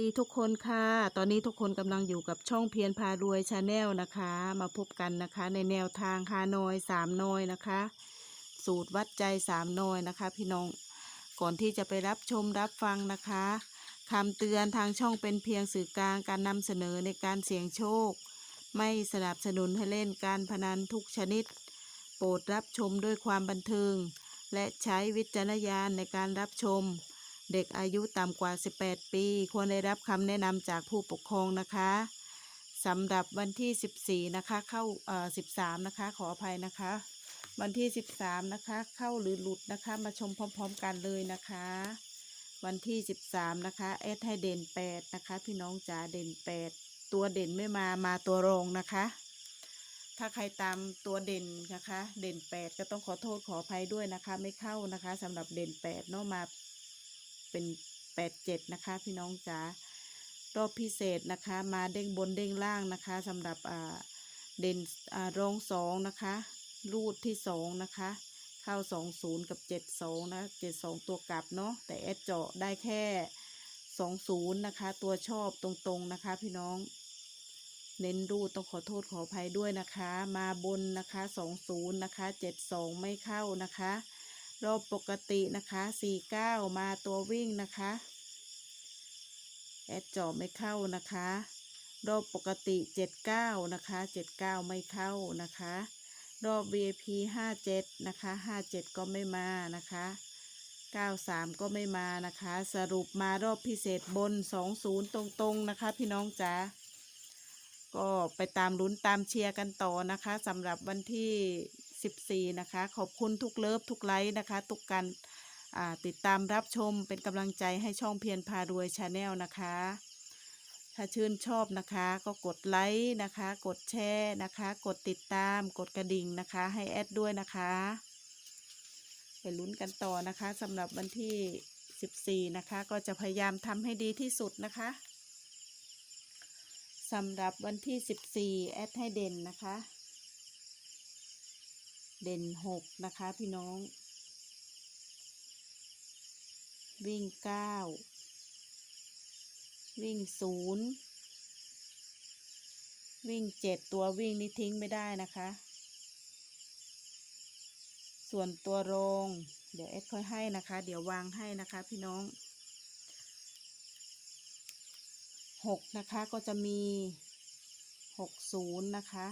ดีทุกคนค่ะ ตอนนี้ทุกคนกำลังอยู่กับช่องเพียรพารวยชาแนลนะคะ มาพบกันนะคะ ในแนวทางคานอยสามนอยนะคะ สูตรวัดใจสามนอยนะคะ พี่น้องก่อนที่จะไปรับชมรับฟังนะคะคำเตือนทางช่องเป็นเพียงสื่อกลางการนำเสนอในการเสี่ยงโชค ไม่สนับสนุนให้เล่นการพนันทุกชนิด โปรดรับชมด้วยความบันเทิง และใช้วิจารณญาณในการรับชม เด็กอายุต่ำกว่า 18 ปี ควรได้รับคำแนะนำจากผู้ปกครองนะคะสำหรับวันที่ 14 นะคะ เข้าเอ่อ13 นะคะ ขออภัยนะคะ วันที่ 13 นะคะ เข้าหรือหลุดนะคะ มาชมพร้อม ๆ กันเลยนะคะ วันที่ 13 นะคะแอดให้เด่น 8 นะคะ พี่น้องจ๋าเด่น 8 ตัวเด่นไม่มามาตัวรองนะคะถ้าใครตามตัวเด่นนะคะ เด่น 8 ก็ต้องขอโทษขออภัยด้วยนะคะ ไม่เข้านะคะสำหรับเด่น8เนาะมา เป็นแปดเจ็ดนะคะ พี่น้องจ๋ารอบพิเศษนะคะมาเด้งบนเด้งล่างนะคะสำหรับอ่าเด่นอ่ารองสองนะคะรูดที่สองนะคะเข้าสองศูนย์กับเจ็ดสองนะเจ็ดสองตัวกลับเนาะแต่แอดเจาะได้แค่สองศูนย์นะคะ ตัวชอบตรงๆนะคะ พี่น้อง เน้นรูดต้องขอโทษขออภัยด้วยนะคะ มาบนนะคะสองศูนย์นะคะเจ็ดสองไม่เข้านะคะ รอบปกตินะคะ49มาตัววิ่งนะคะแอดจอไม่เข้านะคะรอบปกติ 79 นะคะ 79 ไม่เข้านะคะ รอบ VIP 57 นะคะ 57 ก็ไม่มานะคะ 93 ก็ไม่มานะคะ สรุปมารอบพิเศษบน 20 ตรงๆ นะคะ พี่น้องจ๋า ก็ไปตามลุ้นตามเชียร์กันต่อนะคะสำหรับวันที่ 14 นะคะ ขอบคุณทุกเลิฟทุกไลค์นะคะ ทุกการติดตามรับชมเป็นกำลังใจให้ช่องเพียรพารวยชาแนลนะคะ ถ้าชื่นชอบนะคะ ก็กดไลค์นะคะ กดแชร์นะคะ กดติดตาม กดกระดิ่งนะคะ ให้แอดด้วยนะคะไปลุ้นกันต่อนะคะสำหรับวันที่ 14 นะคะ ก็จะพยายามทำให้ดีที่สุดนะคะสำหรับวันที่ 14 แอดให้เด่นนะคะ เด่น6นะคะพี่น้อง วิ่ง9วิ่ง0วิ่ง7ตัววิ่งนี่ทิ้งไม่ได้นะคะ ส่วนตัวรองเดี๋ยวแอดค่อยให้นะคะ เดี๋ยววางให้นะคะพี่น้องหกนะคะก็จะมีหกศูนย์นะคะ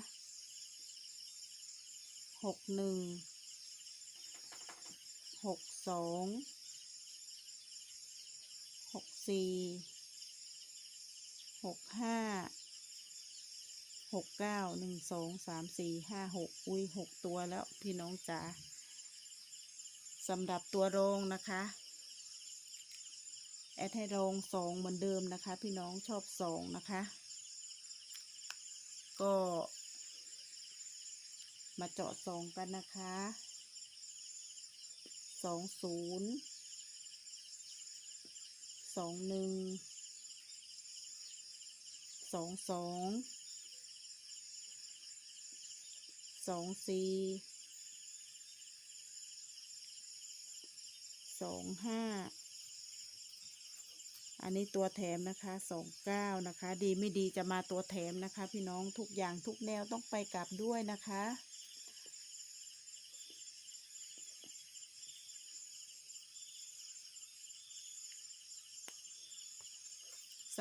หกหนึ่งหกสองหกสี่หกห้าหกเก้าหนึ่งสองสามสี่ห้าหกอุ้ยหกตัวแล้วพี่น้องจ๋าสำหรับตัวรองนะคะแอดให้ลงสองเหมือนเดิมนะคะ พี่น้องชอบสองนะคะ ก็ มาเจาะสองกันนะคะสองศูนย์สองหนึ่งสองสองสองสี่สองห้าอันนี้ตัวแถมนะคะสองเก้านะคะ ดีไม่ดีจะมาตัวแถมนะคะ พี่น้องทุกอย่างทุกแนวต้องไปกลับด้วยนะคะ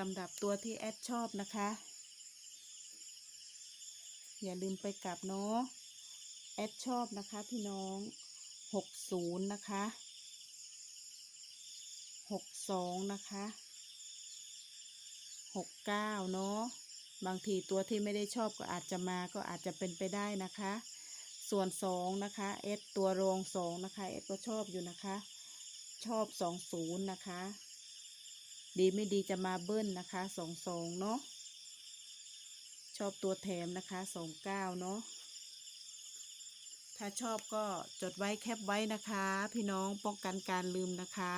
ำหรับตัวที่แอดชอบนะคะ อย่าลืมไปกลับเนาะแอดชอบนะคะพี่น้องหกศูนย์นะคะหกสองนะคะหกเก้าเนาะบางทีตัวที่ไม่ได้ชอบก็อาจจะมาก็อาจจะเป็นไปได้นะคะ ส่วนสองนะคะเอตัวรองสองนะคะเอก็ชอบอยู่นะคะ ชอบสองศูนย์นะคะ ดีไม่ดีจะมาเบิ้ลนะคะสองสองเนาะชอบตัวแถมนะคะสองเก้าเนาะถ้าชอบก็จดไว้แคปไว้นะคะ พี่น้องป้องกันการลืมนะคะ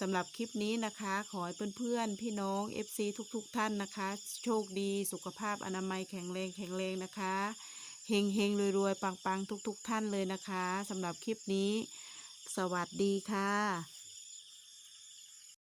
สำหรับคลิปนี้นะคะ ขอให้เพื่อนๆ พี่น้อง FC ทุกๆทท่านนะคะ โชคดีสุขภาพอนามัยแข็งแรงแข็งแรงนะคะเฮงเฮงรวยๆ ปังๆ ทุกๆทท่านเลยนะคะสำหรับคลิปนี้ สวัสดีค่ะ